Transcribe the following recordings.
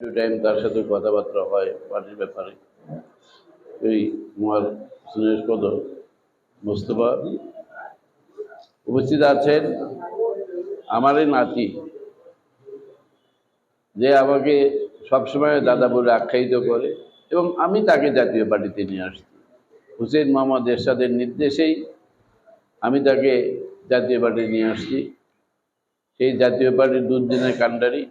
To time তার সাথে কথাবার্তা হয়, পার্টির ব্যাপারে। এই আমার স্নেহস্পদ মোস্তফা উপস্থিত আছেন আমারই নাতি, যে আমাকে সবসময় দাদা বলে আখ্যায়িত করে এবং আমি তাকে জাতীয় পার্টিতে নিয়ে আসছি। হুসেন মোহাম্মদ এরশাদের নির্দেশেই আমি তাকে জাতীয় পার্টি নিয়ে আসছি। সেই জাতীয় পার্টির দুদিনের কাণ্ডারি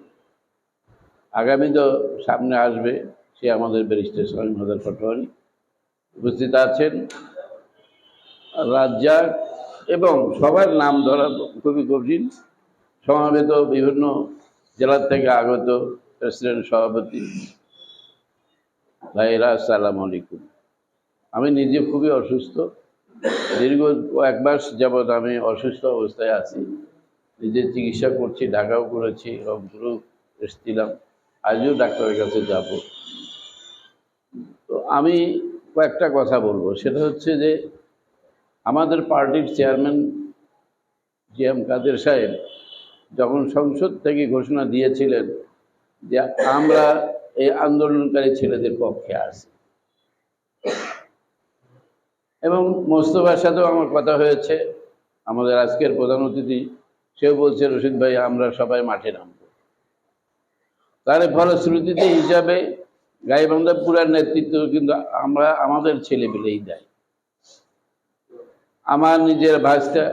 আগামী তো সামনে আসবে, সে আমাদের ব্যারিস্টার স্বামী হাজার পাটোয়ারি উপস্থিত আছেন রাজ্জাক এবং সবার নাম ধরা খুবই কঠিন। সমাবেত বিভিন্ন জেলার থেকে আগত প্রেসিডেন্ট সভাপতি। ভাইরা আসসালামু আলাইকুম। আমি নিজে খুবই অসুস্থ। দীর্ঘ এক মাস যাবৎ আমি অসুস্থ অবস্থায় আছি। নিজের চিকিৎসা করছি, ঢাকাও করেছি, রংপুরও এসেছিলাম। আজও ডাক্তারের কাছে যাব। তো আমি কয়েকটা কথা বলব। সেটা হচ্ছে যে, আমাদের পার্টির চেয়ারম্যান জি এম কাদের সাহেব যখন সংসদ থেকে ঘোষণা দিয়েছিলেন যে আমরা এই আন্দোলনকারী ছেলেদের পক্ষে আছি। এবং মোস্তফার সাথেও আমার কথা হয়েছে। আমাদের আজকের প্রধান অতিথি, সেও বলছে, রশিদ ভাই, আমরা সবাই মাঠে নামবো। তার ফলশ্রুতিতে হিসাবে গাইবান্ধা পুরার নেতৃত্ব কিন্তু আমরা আমাদের ছেলেপেলেই দেয়। আমার নিজের ভাইসটা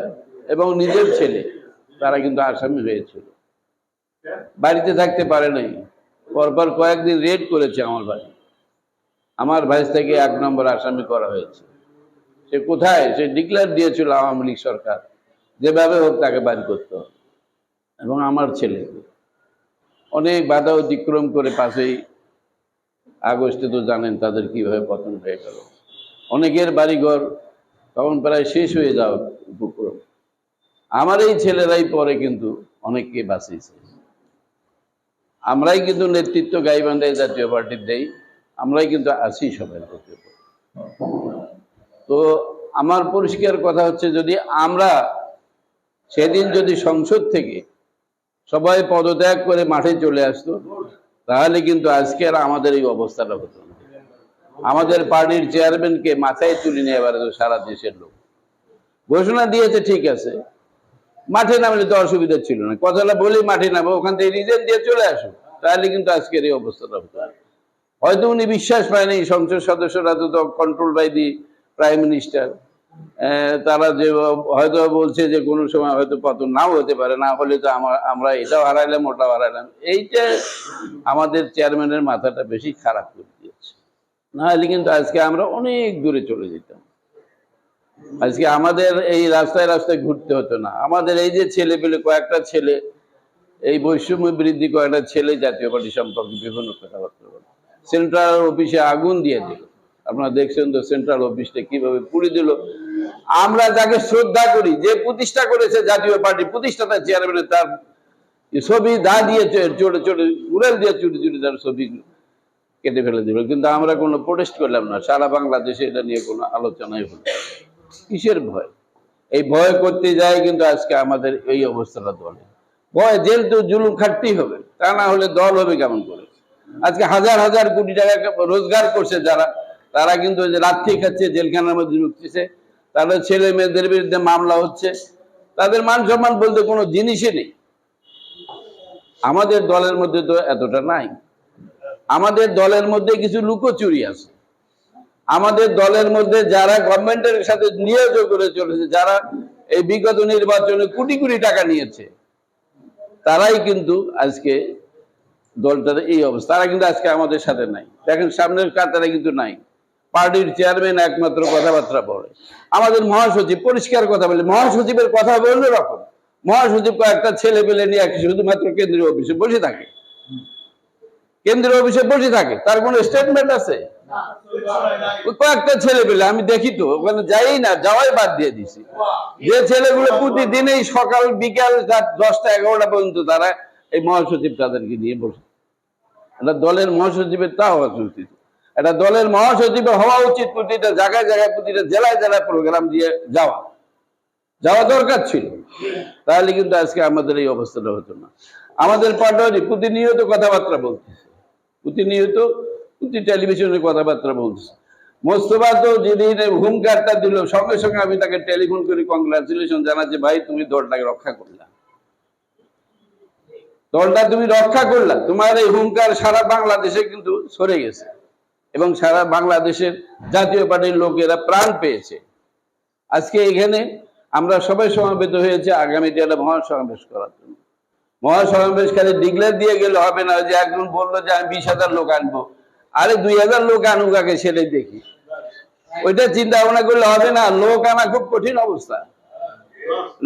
এবং নিজের ছেলে, তারা কিন্তু আসামি হয়েছিল। বাড়িতে থাকতে পারে নাই। পরপর কয়েকদিন রেড করেছে আমার বাড়ি আমার ভাইস থেকে এক নম্বর আসামি করা হয়েছে। সে কোথায়? সে ডিক্লেয়ার দিয়েছিল আওয়ামী লীগ সরকার। যেভাবে হোক তাকে বাড়ি করতে হবে। এবং আমার ছেলেকে। অনেক বাধা অতিক্রম করে পাশেই আগস্টে তো জানেন তাদের কীভাবে পতন হয়ে গেল। অনেকের বাড়িঘর তখন প্রায় শেষ হয়ে যাওয়ার উপক্রম। আমার এই ছেলেরাই পরে কিন্তু অনেককে বাঁচিয়েছে। আমরাই কিন্তু নেতৃত্ব গাইবান্ধায় জাতীয় পার্টির দেই, আমরাই কিন্তু আছি সবাই জাতীয় তো আমার পরিষ্কার কথা হচ্ছে যদি আমরা সেদিন যদি সংসদ থেকে সবাই পদত্যাগ করে মাঠে চলে আসতো। তাহলে কিন্তু আজকে আর আমাদের এই অবস্থাটা হতো না। আমাদের পার্টির চেয়ারম্যানকে মাথায় তুলে নিয়ে এবার সারা দেশের লোক। ঘোষণা দিয়েছে, ঠিক আছে। মাঠে নামলে তো অসুবিধা ছিল না। কথাটা বলেই মাঠে নামো, ওখান থেকে রিজেন দিয়ে চলে আসো। তাহলে কিন্তু আজকের এই অবস্থাটা হতো। হয়তো উনি বিশ্বাস পায়নি, সংসদ সদস্যরা তো control by the prime minister তারা যে, হয়তো বলছে যে কোনো সময় হয়তো পতন নাও হতে পারে, না হলে তো আমরা এটাও হারাইলাম, ওটাও হারাইলাম। এইটা আমাদের চেয়ারম্যানের মাথাটা বেশি খারাপ করে দিয়েছে। না হলে কিন্তু আজকে আমরা অনেক দূরে চলে যেতাম। আজকে আমাদের এই রাস্তায় রাস্তায় ঘুরতে হতো না। আমাদের এই যে ছেলে পেলে কয়েকটা ছেলে, এই বৈষম্য বৃদ্ধি কয়েকটা ছেলে জাতীয় পার্টি সম্পর্কে বিভিন্ন কথাবার্তা বলে। সেন্ট্রাল অফিসে আগুন দিয়ে দিল। আপনারা দেখছেন তো সেন্ট্রাল অফিসটা কীভাবে পুড়ে দিল। আমরা যাকে শ্রদ্ধা করি, যে প্রতিষ্ঠা করেছে জাতীয় পার্টি প্রতিষ্ঠাতা চেয়ারম্যানের তার ছবি দা দিয়ে চড়ে চড়ে উড়াল দিয়ে চুরি চুরি তার ছবি কেটে ফেলে দিল। কিন্তু আমরা কোনো প্রোটেস্ট করলাম না, সারা বাংলাদেশে এটা নিয়ে কোনো আলোচনাই হলো কিসের ভয়? এই ভয় করতে যায় কিন্তু আজকে আমাদের এই অবস্থাটা দলে। ভয় জেল তো জুলুম খাটতেই হবে, তা না হলে দল হবে কেমন করে? আজকে হাজার হাজার কোটি টাকা রোজগার করছে যারা, তারা কিন্তু লাথি খাচ্ছে, জেলখানার মধ্যে ঢুকতেছে। তাদের ছেলে মেয়েদের বিরুদ্ধে মামলা হচ্ছে। তাদের মান সম্মান বলতে কোনো জিনিসই নেই। আমাদের দলের মধ্যে তো এতটা নাই। আমাদের দলের মধ্যে কিছু লুকোচুরি আছে। আমাদের দলের মধ্যে যারা গভর্নমেন্টের সাথে নিয়োগ করে চলেছে, যারা এই বিগত নির্বাচনে কোটি কোটি টাকা নিয়েছে, তারাই কিন্তু আজকে দলটার এই অবস্থা। তারা কিন্তু আজকে আমাদের সাথে নাই। দেখেন সামনের কাতারে কিন্তু নাই। পার্টির চেয়ারম্যান একমাত্র কথাবার্তা বলে। আমাদের মহাসচিব পরিষ্কার কথা বলে মহাসচিবের কথা হবে অন্যরকম। মহাসচিব কয়েকটা ছেলে পেলে নিয়ে শুধুমাত্র কেন্দ্রীয় অফিসে বসে থাকে। কেন্দ্রীয় অফিসে বসে থাকে তার কোনো স্টেটমেন্ট আছে? কয়েকটা ছেলে পেলে আমি দেখি তো ওখানে যাই না যাওয়াই বাদ দিয়ে দিছি। যে ছেলেগুলো প্রতিদিনই সকাল বিকাল রাত দশটা এগারোটা পর্যন্ত তারা এই মহাসচিব তাদেরকে নিয়ে বসে। এটা দলের মহাসচিবের তা হওয়া উচিত এটা দলের মহাসচিবের হওয়া উচিত, প্রতিটা জায়গায় জায়গায়, প্রতিটা জেলায় জেলায় প্রোগ্রাম দিয়ে যাওয়া। যাওয়া দরকার ছিল। তাহলে কিন্তু আজকে আমাদের এই অবস্থাটা হতো না। আমাদের পাটোয়ারি প্রতিনিয়ত কথাবার্তা বলতেছে। প্রতিনিয়ত প্রতি টেলিভিশনে কথাবার্তা বলছে মোস্তফা তো যেদিন এই হুঙ্কারটা দিল, সঙ্গে সঙ্গে আমি তাকে টেলিফোন করি কংগ্রাচুলেশন জানাচ্ছি, ভাই, তুমি দলটাকে রক্ষা করলা। দলটা তুমি রক্ষা করলা। তোমার এই হুঙ্কার সারা বাংলাদেশে কিন্তু সরে গেছে। এবং সারা বাংলাদেশের জাতীয় পার্টির লোকেরা প্রাণ পেয়েছে। আজকে এখানে আমরা সবাই সমাবেত হয়েছে আগামীতে একটা মহাসমাবেশ করার জন্য। মহাসমাবেশ খালি ডিক্লেয়ার দিয়ে গেলে হবে না, যে একজন বলল যে আমি বিশ হাজার লোক আনব। আরে দুই হাজার লোক আনুক আগে সেটাই দেখি। ওইটা চিন্তা ভাবনা করলে হবে না, লোক আনা খুব কঠিন অবস্থা।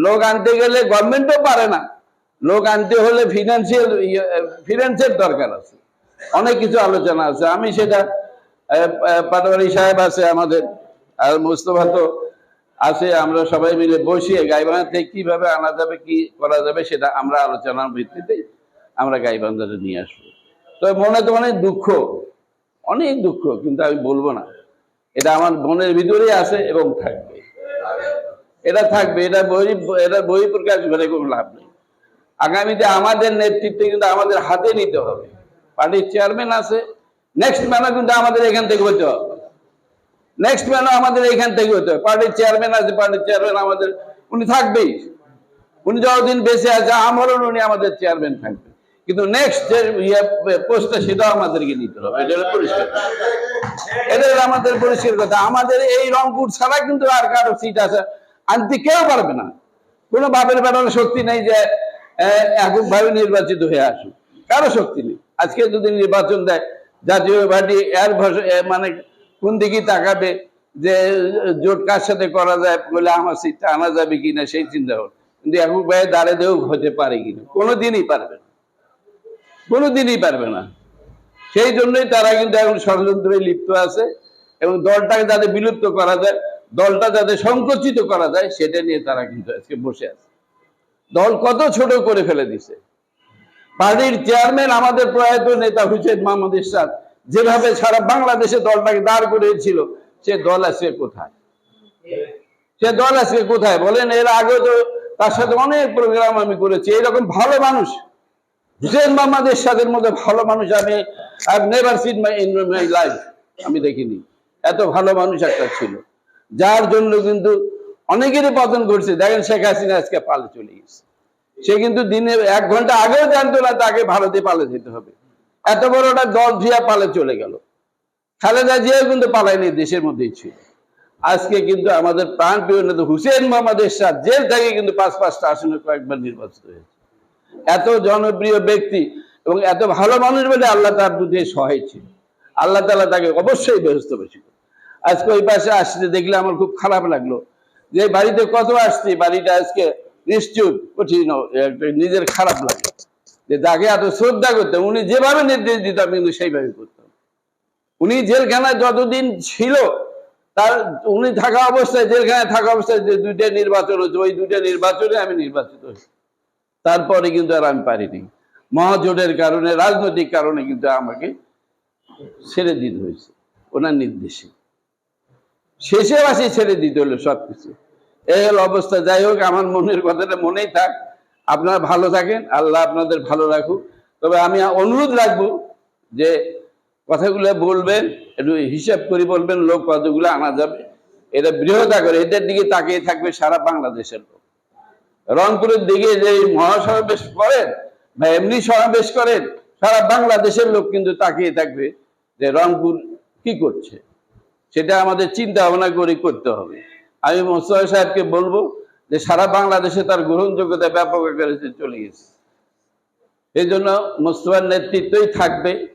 লোক আনতে গেলে গভর্নমেন্টও পারে না। লোক আনতে হলে ফিনান্সিয়াল ফিনান্সের দরকার আছে। অনেক কিছু আলোচনা আছে। আমি সেটা পাটোয়ারি সাহেব আছে আমাদের, আর মুস্তফা তো আছে, আমরা সবাই মিলে বসিয়ে গাইবান্ধা থেকে কীভাবে আনা যাবে, কি করা যাবে সেটা আমরা আলোচনার ভিত্তিতে আমরা গাইবান্ধাতে নিয়ে আসব। তো মনে তো অনেক দুঃখ অনেক দুঃখ, কিন্তু আমি বলব না। এটা আমার মনের ভিতরেই আছে এবং থাকবে। এটা থাকবে, এটা বই এটা বই প্রকাশ করে কোনো লাভ নেই। আগামীতে আমাদের নেতৃত্বে কিন্তু আমাদের হাতে নিতে হবে। পার্টির চেয়ারম্যান আছে নেক্সট ম্যানও কিন্তু আমাদের এখান থেকে হতে হবে নেক্সট ম্যানও আমাদের এখান থেকে হতে হবে পার্টির চেয়ারম্যান আছে পার্টির চেয়ারম্যান আমাদের। উনি থাকবেই। উনি যতদিন বেঁচে আছে, আমারও উনি আমাদের চেয়ারম্যান থাকবে কিন্তু নেক্সট যে ইয়ে পোস্টটা সেটাও আমাদেরকে নিতে হবে। এটা পরিষ্কার এটা আমাদের পরিষ্কার কথা। আমাদের এই রংপুর ছাড়া কিন্তু আর কারও সিট আছে। আনতে কেউ পারবে না। কোনো বাপের বেটার শক্তি নেই যে এককভাবে নির্বাচিত হয়ে আসুক। কারও শক্তি নেই। আজকে যদি নির্বাচন দেয় জাতীয় পার্টি এর মানে কোন দিকে তাকাবে যে জোট কার সাথে করা যায় বলে আমার সিটটা আনা যাবে কিনা সেই চিন্তা হল কিন্তু এককভাবে দাঁড়িয়ে দেও হতে পারে কিনা। কোনোদিনই পারবে না। কোনোদিনই পারবে না। সেই জন্যই তারা কিন্তু এখন ষড়যন্ত্রে লিপ্ত আছে এবং দলটাকে যাতে বিলুপ্ত করা যায়, দলটা যাতে সংকুচিত করা যায়, সেটা নিয়ে তারা কিন্তু আজকে বসে আছে। দল কত ছোট করে ফেলে দিছে। পার্টির চেয়ারম্যান আমাদের প্রয়াত নেতা হুসেন মোহাম্মদ ইরশাদ যেভাবে সারা বাংলাদেশে দলটাকে দাঁড় করিয়েছিল, সে দল আজকে কোথায়? সে দল আজকে কোথায়? বলেন, এর আগে তো তার সাথে অনেক প্রোগ্রাম আমি করেছি। এরকম ভালো মানুষ, হুসেন মোহাম্মদ এরশাদের মধ্যে ভালো মানুষ আমি never seen my in my life আমি দেখিনি। এত ভালো মানুষ একটা ছিল, যার জন্য কিন্তু অনেকেরই পতন করছে দেখেন শেখ হাসিনা আজকে পালে চলে গেছে। সে কিন্তু দিনে এক ঘণ্টা আগেও জানতো না তাকে ভারতে পালে যেতে হবে। এত বড় দল ভিয়া পালে চলে গেল। খালেদা জিয়াও কিন্তু পালায়নি, দেশের মধ্যেই ছিল। আজকে কিন্তু আমাদের প্রাণ প্রিয় নেতা হুসেন মোহাম্মদ এরশাদ জেল থেকে কিন্তু পাঁচ পাঁচটা আসনে কয়েকবার নির্বাচিত হয়েছে। এত জনপ্রিয় ব্যক্তি এবং এত ভালো মানুষ বলে আল্লাহ তার প্রতি সহায় ছিল। আল্লাহ তালা তাকে অবশ্যই ব্যস্ত বেশি আজকে ওই পাশে আসতে দেখলে আমার খুব খারাপ লাগল যে বাড়িতে কত আসছি? বাড়িটা আজকে নিশ্চুপ, কঠিন নিজের খারাপ লাগে। যে তাকে এত শ্রদ্ধা করতাম, উনি যেভাবে নির্দেশ দিত, আমি কিন্তু সেইভাবে করতাম। উনি জেলখানায় যতদিন ছিল, তার, উনি থাকা অবস্থায়, জেলখানায় থাকা অবস্থায় যে দুইটা নির্বাচন হচ্ছে ওই দুইটা নির্বাচনে আমি নির্বাচিত হয়েছি। তারপরে কিন্তু আর আমি পারিনি। মহাজোটের কারণে, রাজনৈতিক কারণে কিন্তু আমাকে ছেড়ে দিতে হয়েছে, ওনার নির্দেশে। শেষে আসি ছেড়ে দিতে হলো সবকিছু। এই হলো অবস্থা, যাই হোক, আমার মনের কথাটা মনেই থাক। আপনারা ভালো থাকেন, আল্লাহ আপনাদের ভালো রাখুক। তবে আমি অনুরোধ রাখব যে কথাগুলো বলবেন, একটু হিসাব করে বলবেন, লোক কতগুলো আনা যাবে। এটা বৃহৎ করে এদের দিকে তাকিয়ে থাকবে সারা বাংলাদেশের লোক। রংপুরের দিকে যে মহাসমাবেশ করেন, বা এমনি সমাবেশ করেন, সারা বাংলাদেশের লোক কিন্তু তাকিয়ে থাকবে যে রংপুর কি করছে। সেটা আমাদের চিন্তা ভাবনা করে করতে হবে। আমি মোস্তফা সাহেবকে বলব যে সারা বাংলাদেশে তার গ্রহণযোগ্যতা ব্যাপক আকারে চলে গেছে। এই জন্য মোস্তফার নেতৃত্বই থাকবে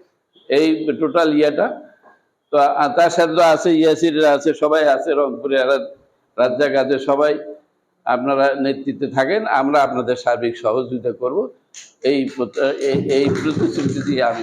এই টোটাল ইয়েটা। তো তার সাথে আছে ইয়াসিররা আছে, সবাই আছে, রংপুরে রাজ্জাক আছে, সবাই আপনারা নেতৃত্বে থাকেন। আমরা আপনাদের সার্বিক সহযোগিতা করব। এই- এই প্রতিশ্রুতি দিয়ে আমি